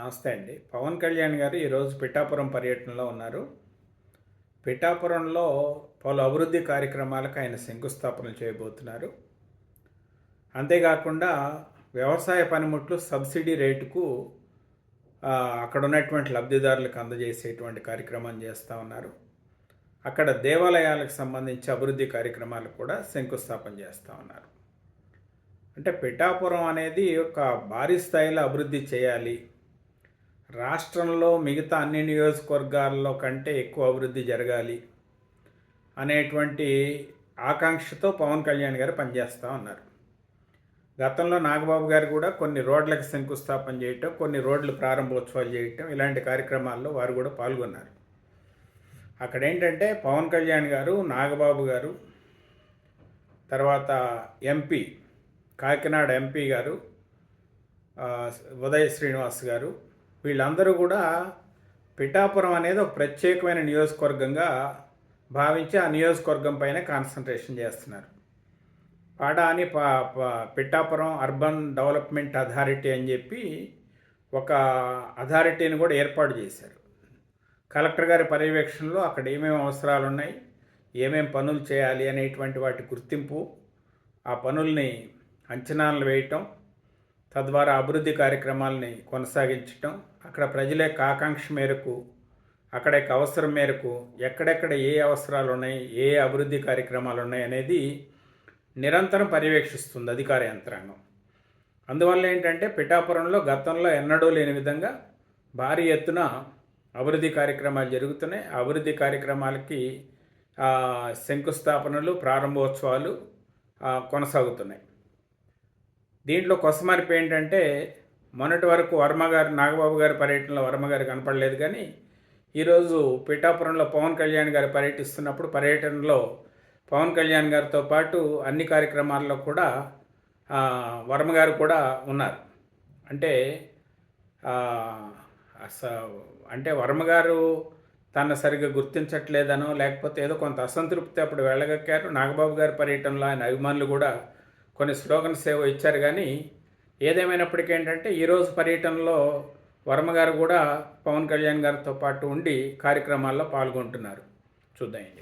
నమస్తే అండి. పవన్ కళ్యాణ్ గారు ఈరోజు పిఠాపురం పర్యటనలో ఉన్నారు. పిఠాపురంలో పలు అభివృద్ధి కార్యక్రమాలకు ఆయన శంకుస్థాపనలు చేయబోతున్నారు. అంతేకాకుండా వ్యవసాయ పనిముట్లు సబ్సిడీ రేటుకు అక్కడ ఉన్నటువంటి లబ్ధిదారులకు అందజేసేటువంటి కార్యక్రమం చేస్తూ ఉన్నారు. అక్కడ దేవాలయాలకు సంబంధించి అభివృద్ధి కార్యక్రమాలు కూడా శంకుస్థాపన చేస్తూ ఉన్నారు. అంటే పిఠాపురం అనేది ఒక భారీ స్థాయిలో అభివృద్ధి చేయాలి రాష్ట్రంలో మిగతా అన్ని నియోజకవర్గాల్లో కంటే ఎక్కువ అభివృద్ధి జరగాలి అనేటువంటి ఆకాంక్షతో పవన్ కళ్యాణ్ గారు పనిచేస్తూ ఉన్నారు. గతంలో నాగబాబు గారు కూడా కొన్ని రోడ్లకు శంకుస్థాపన చేయటం కొన్ని రోడ్లు ప్రారంభోత్సవాలు చేయటం ఇలాంటి కార్యక్రమాల్లో వారు కూడా పాల్గొన్నారు. అక్కడ ఏంటంటే పవన్ కళ్యాణ్ గారు నాగబాబు గారు తర్వాత ఎంపీ కాకినాడ ఎంపీ గారు ఉదయ శ్రీనివాస్ గారు వీళ్ళందరూ కూడా పిఠాపురం అనేది ఒక ప్రత్యేకమైన నియోజకవర్గంగా భావించి ఆ నియోజకవర్గం పైన కాన్సన్ట్రేషన్ చేస్తున్నారు. పాడాని పా పిఠాపురం అర్బన్ డెవలప్మెంట్ అథారిటీ అని చెప్పి ఒక అథారిటీని కూడా ఏర్పాటు చేశారు. కలెక్టర్ గారి పర్యవేక్షణలో అక్కడ ఏమేమి అవసరాలు ఉన్నాయి ఏమేం పనులు చేయాలి అనేటువంటి వాటి గుర్తింపు ఆ పనుల్ని అంచనాలు వేయటం తద్వారా అభివృద్ధి కార్యక్రమాలని కొనసాగించటం అక్కడ ప్రజల యొక్క ఆకాంక్ష మేరకు అక్కడ యొక్క అవసరం మేరకు ఎక్కడెక్కడ ఏ అవసరాలు ఉన్నాయి ఏ అభివృద్ధి కార్యక్రమాలు ఉన్నాయి అనేది నిరంతరం పర్యవేక్షిస్తుంది అధికార యంత్రాంగం. అందువల్ల ఏంటంటే పిఠాపురంలో గతంలో ఎన్నడూ లేని విధంగా భారీ ఎత్తున అభివృద్ధి కార్యక్రమాలు జరుగుతున్నాయి. అభివృద్ధి కార్యక్రమాలకి శంకుస్థాపనలు ప్రారంభోత్సవాలు కొనసాగుతున్నాయి. దీంట్లో కొసమరిపి ఏంటంటే మొన్నటి వరకు వర్మ గారు నాగబాబు గారి పర్యటనలో వర్మగారు కనపడలేదు కానీ ఈరోజు పిఠాపురంలో పవన్ కళ్యాణ్ గారు పర్యటిస్తున్నప్పుడు పర్యటనలో పవన్ కళ్యాణ్ గారితో పాటు అన్ని కార్యక్రమాల్లో కూడా వర్మగారు కూడా ఉన్నారు. అంటే అస అంటే వర్మగారు తన సరిగ్గా గుర్తించట్లేదనో లేకపోతే ఏదో కొంత అసంతృప్తి అప్పుడు వెళ్ళగక్కారు. నాగబాబు గారి పర్యటనలో ఆయన అభిమానులు కూడా కొన్ని స్లోగన్స్ ఏవో ఇచ్చారు కానీ ఏదేమైనప్పటికీ ఏంటంటే ఈరోజు పర్యటనలో వర్మ గారు కూడా పవన్ కళ్యాణ్ గారితో పాటు ఉండి కార్యక్రమాల్లో పాల్గొంటున్నారు. చూద్దాం ఏం